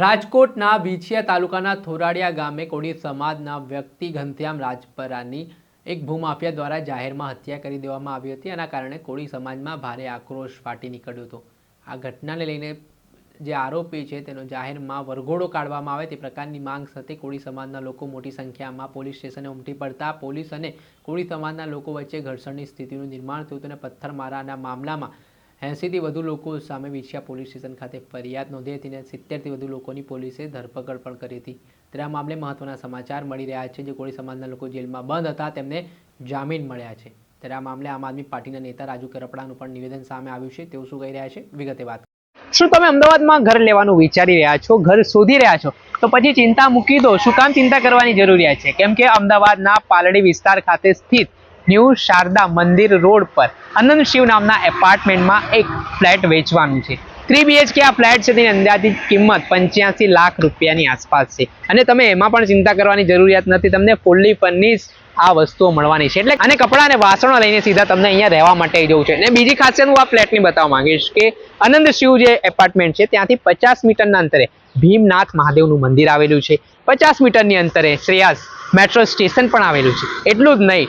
રાજકોટના વિછિયા તાલુકાના થોરાડિયા ગામે કોળી સમાજના વ્યક્તિ ઘનશ્યામ રાજપરાની એક ભૂમાફિયા દ્વારા જાહેરમાં હત્યા કરી દેવામાં આવી હતી. આના કારણે કોળી સમાજમાં ભારે આક્રોશ ફાટી નીકળ્યો હતો. આ ઘટનાને લઈને જે આરોપી છે તેનો જાહેરમાં વરઘોડો કાઢવામાં આવે તે પ્રકારની માંગ સાથે કોળી સમાજના લોકો મોટી સંખ્યામાં પોલીસ સ્ટેશને ઉમટી પડતા પોલીસ અને કોળી સમાજના લોકો વચ્ચે ઘર્ષણની સ્થિતિનું નિર્માણ થયું હતું અને પથ્થરમારાના મામલામાં એંસીથી વધુ લોકો સામે વિછિયા પોલીસ સ્ટેશન ખાતે ફરિયાદ નોંધી હતી અને સિત્તેરથી વધુ લોકોની પોલીસે ધરપકડ પણ કરી હતી. ત્યારે આ મામલે મહત્વના સમાચાર મળી રહ્યા છે જે કોળી સમાજના લોકો જેલમાં બંધ હતા, તેમને જામીન મળ્યા છે. ત્યારે આ મામલે આમ આદમી પાર્ટીના નેતા રાજુ કરપડાનું પણ નિવેદન સામે આવ્યું છે. તેઓ શું કહી રહ્યા છે? વિગતે વાત શું તમે અમદાવાદમાં ઘર લેવાનું વિચારી રહ્યા છો? ઘર શોધી રહ્યા છો? તો પછી ચિંતા મૂકી દો. શું કામ ચિંતા કરવાની જરૂરિયાત છે? કેમ કે અમદાવાદના પાલડી વિસ્તાર ખાતે સ્થિત ન્યૂ શારદા મંદિર રોડ પર અનંત શિવ નામના એપાર્ટમેન્ટમાં એક ફ્લેટ વેચવાનું છે. થ્રી બીએચકે આ ફ્લેટ છે, તેની અંદાજિત કિંમત પંચ્યાસી લાખ રૂપિયાની આસપાસ છે. અને તમે એમાં પણ ચિંતા કરવાની જરૂરિયાત નથી, તમને ફૂલ્લી ફર્નિશ આ વસ્તુઓ મળવાની છે. એટલે અને કપડાં અને વાસણો લઈને સીધા તમને અહીંયા રહેવા માટે જવું છે. અને બીજી ખાસિયત હું આ ફ્લેટની બતાવવા માંગીશ કે અનંત શિવ જે એપાર્ટમેન્ટ છે, ત્યાંથી પચાસ મીટરના અંતરે ભીમનાથ મહાદેવનું મંદિર આવેલું છે. પચાસ મીટરની અંતરે શ્રેયાસ મેટ્રો સ્ટેશન પણ આવેલું છે. એટલું જ નહીં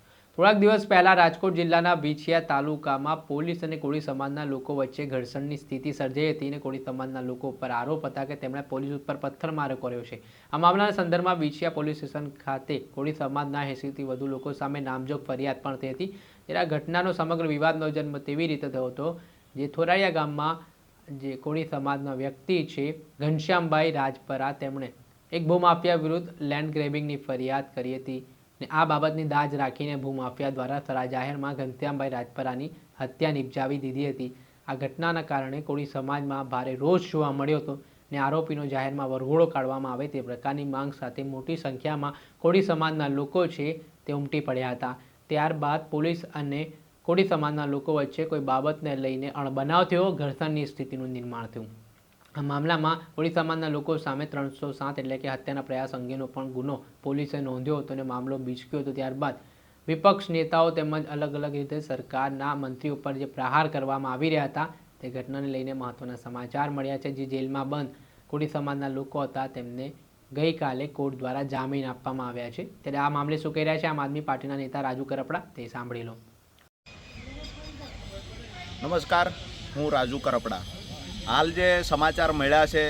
થોડાક દિવસ પહેલા રાજકોટ જિલ્લાના વિછિયા તાલુકામાં પોલીસ અને કોળી સમાજના લોકો વચ્ચે ઘર્ષણની સ્થિતિ સર્જાઈ હતી અને કોળી સમાજના લોકો ઉપર આરોપ હતા કે તેમણે પોલીસ ઉપર પથ્થરમારો કર્યો છે. આ મામલાના સંદર્ભમાં વિછિયા પોલીસ સ્ટેશન ખાતે કોળી સમાજના એંસીથી વધુ લોકો સામે નામજોગ ફરિયાદ પણ થઈ હતી. જ્યારે આ ઘટનાનો સમગ્ર વિવાદનો જન્મ તેવી રીતે થયો હતો, જે થોરાયા ગામમાં જે કોળી સમાજના વ્યક્તિ છે, ઘનશ્યામભાઈ રાજપરા, તેમણે એક ભૂમાફિયા વિરુદ્ધ લેન્ડ ગ્રેબિંગની ફરિયાદ કરી હતી. ને આ બાબતની દાજ રાખીને ભૂમાફિયા દ્વારા થરા જાહેરમાં ઘનશ્યામભાઈ રાજપરાની હત્યા નિપજાવી દીધી હતી. આ ઘટનાના કારણે કોળી સમાજમાં ભારે રોષ જોવા મળ્યો હતો ને આરોપીનો જાહેરમાં વરઘોડો કાઢવામાં આવે તે પ્રકારની માંગ સાથે મોટી સંખ્યામાં કોળી સમાજના લોકો છે તે ઉમટી પડ્યા હતા. ત્યારબાદ પોલીસ અને કોળી સમાજના લોકો વચ્ચે કોઈ બાબતને લઈને અણબનાવ થયો, ઘર્ષણની સ્થિતિનું નિર્માણ થયું. આ મામલામાં કોળી સમાજના લોકો સામે ત્રણસો સાત એટલે કે હત્યાના પ્રયાસ અંગેનો પણ ગુનો પોલીસે નોંધ્યો હતો અને મામલો બીચક્યો હતો ત્યારબાદ વિપક્ષ નેતાઓ તેમજ અલગ અલગ રીતે સરકારના મંત્રીઓ પર જે પ્રહાર કરવામાં આવી રહ્યા હતા તે ઘટનાને લઈને મહત્વના સમાચાર મળ્યા છે. જે જેલમાં બંધ કોળી સમાજના લોકો હતા તેમને ગઈકાલે કોર્ટ દ્વારા જામીન આપવામાં આવ્યા છે. ત્યારે આ મામલે શું કહી રહ્યા છે? આમ આદમી પાર્ટીના નેતા રાજુ કરપડા, તે સાંભળી લો. નમસ્કાર, હું રાજુ કરપડા. હાલ જે સમાચાર મળ્યા છે,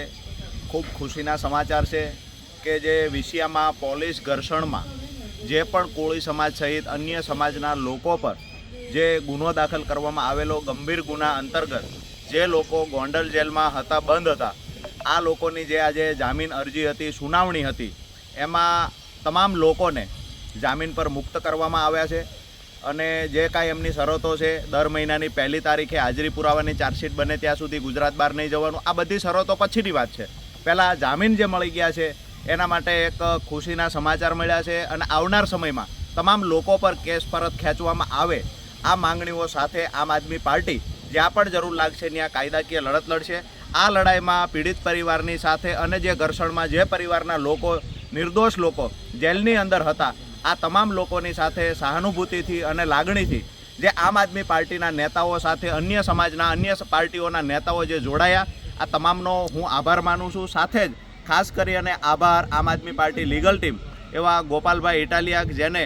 ખૂબ ખુશીના સમાચાર છે કે જે વિષયામાં પોલીસ ઘર્ષણમાં જે પણ કોળી સમાજ સહિત અન્ય સમાજના લોકો પર જે ગુનો દાખલ કરવામાં આવેલો ગંભીર ગુના અંતર્ગત જે લોકો ગોંડલ જેલમાં હતા, બંધ હતા, આ લોકોની જે આજે જામીન અરજી હતી, સુનાવણી હતી, એમાં તમામ લોકોને જામીન પર મુક્ત કરવામાં આવ્યા છે. અને જે કાંઈ એમની શરતો છે, દર મહિનાની પહેલી તારીખે હાજરી પુરાવાની ચાર્જશીટ બને ત્યાં સુધી ગુજરાત બહાર નહીં જવાનું. આ બધી શરતો પછીની વાત છે. પહેલાં જામીન જે મળી ગયા છે, એના માટે એક ખુશીના સમાચાર મળ્યા છે અને આવનાર સમયમાં તમામ લોકો પર કેસ પરત ખેંચવામાં આવે આ માંગણીઓ સાથે આમ આદમી પાર્ટી, જ્યાં પણ જરૂર લાગશે ત્યાં કાયદાકીય લડત લડશે. આ લડાઈમાં પીડિત પરિવારની સાથે અને જે ઘર્ષણમાં જે પરિવારના લોકો, નિર્દોષ લોકો જેલની અંદર હતા આ તમામ લોકોની સાથે સહાનુભૂતિથી અને લાગણીથી જે આમ આદમી પાર્ટીના નેતાઓ સાથે, અન્ય સમાજના અન્ય પાર્ટીઓના નેતાઓ જે જોડાયા, આ તમામનો હું આભાર માનું છું. સાથે જ ખાસ કરી અને આભાર આમ આદમી પાર્ટી લીગલ ટીમ, એવા ગોપાલભાઈ ઇટાલિયા જેને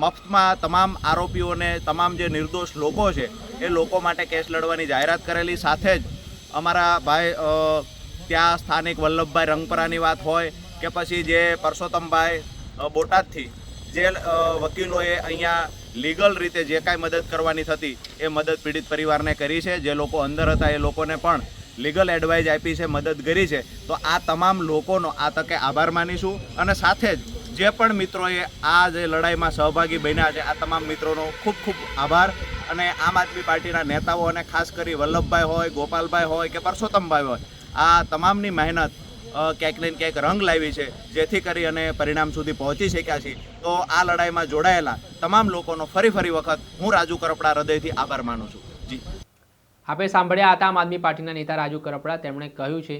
મફતમાં તમામ આરોપીઓને, તમામ જે નિર્દોષ લોકો છે, એ લોકો માટે કેસ લડવાની જાહેરાત કરેલી. સાથે જ અમારા ભાઈ ત્યાં સ્થાનિક વલ્લભભાઈ રંગપરાની વાત હોય કે પછી જે પરસોત્તમભાઈ બોટાદથી જે વકીલોએ અહીંયા લીગલ રીતે જે કાંઈ મદદ કરવાની થતી, એ મદદ પીડિત પરિવારને કરી છે. જે લોકો અંદર હતા, એ લોકોને પણ લીગલ એડવાઇઝ આપી છે, મદદ કરી છે. તો આ તમામ લોકોનો આ તકે આભાર માનીશું. અને સાથે જ જે પણ મિત્રોએ આ જે લડાઈમાં સહભાગી બન્યા છે, આ તમામ મિત્રોનો ખૂબ ખૂબ આભાર. અને આમ આદમી પાર્ટીના નેતાઓ અને ખાસ કરી વલ્લભભાઈ હોય, ગોપાલભાઈ હોય કે પરસોત્તમભાઈ હોય, આ તમામની મહેનત ક્યાંક ને ક્યાંક રંગ લાવી છે, જેથી કરી અને પરિણામ સુધી પહોંચી શક્યા છીએ. તો આ લડાઈમાં જોડાયેલા તમામ લોકોનો ફરી ફરી વખત હું રાજુ કરપડા હૃદયથી આભાર માનું છું. જી. આપણે સાંભળ્યા હતા આમ આદમી પાર્ટીના નેતા રાજુ કરપડા. તેમણે કહ્યું છે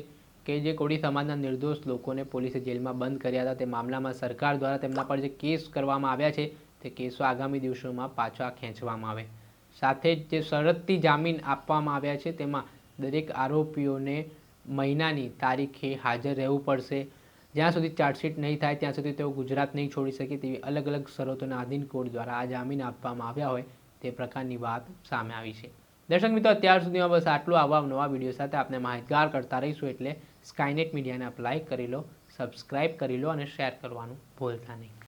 કે જે કોળી સમાજના નિર્દોષ લોકોને પોલીસે જેલમાં બંધ કર્યા હતા, તે મામલામાં સરકાર દ્વારા તેમના પર જે કેસ કરવામાં આવ્યા છે, તે કેસો આગામી દિવસોમાં પાછા ખેંચવામાં આવે. સાથે જ જે શરતથી જામીન આપવામાં આવ્યા છે, તેમાં દરેક આરોપીઓને મહિનાની તારીખે હાજર રહેવું પડશે. જ્યાં સુધી ચાર્જશીટ નહીં થાય, ત્યાં સુધી તેઓ ગુજરાત નહીં છોડી શકે તેવી અલગ અલગ શરતોના આધીન કોર્ટ દ્વારા આ જામીન આપવામાં આવ્યા હોય તે પ્રકારની વાત સામે આવી છે. દર્શક મિત્રો, અત્યાર સુધીમાં બસ આટલું. આવા નવા વીડિયો સાથે આપણે માહિતગાર કરતા રહીશું એટલે સ્કાયનેટ મીડિયાને આપ લાઇક કરી લો સબસ્ક્રાઇબ કરી લો અને શેર કરવાનું ભૂલતા નહીં.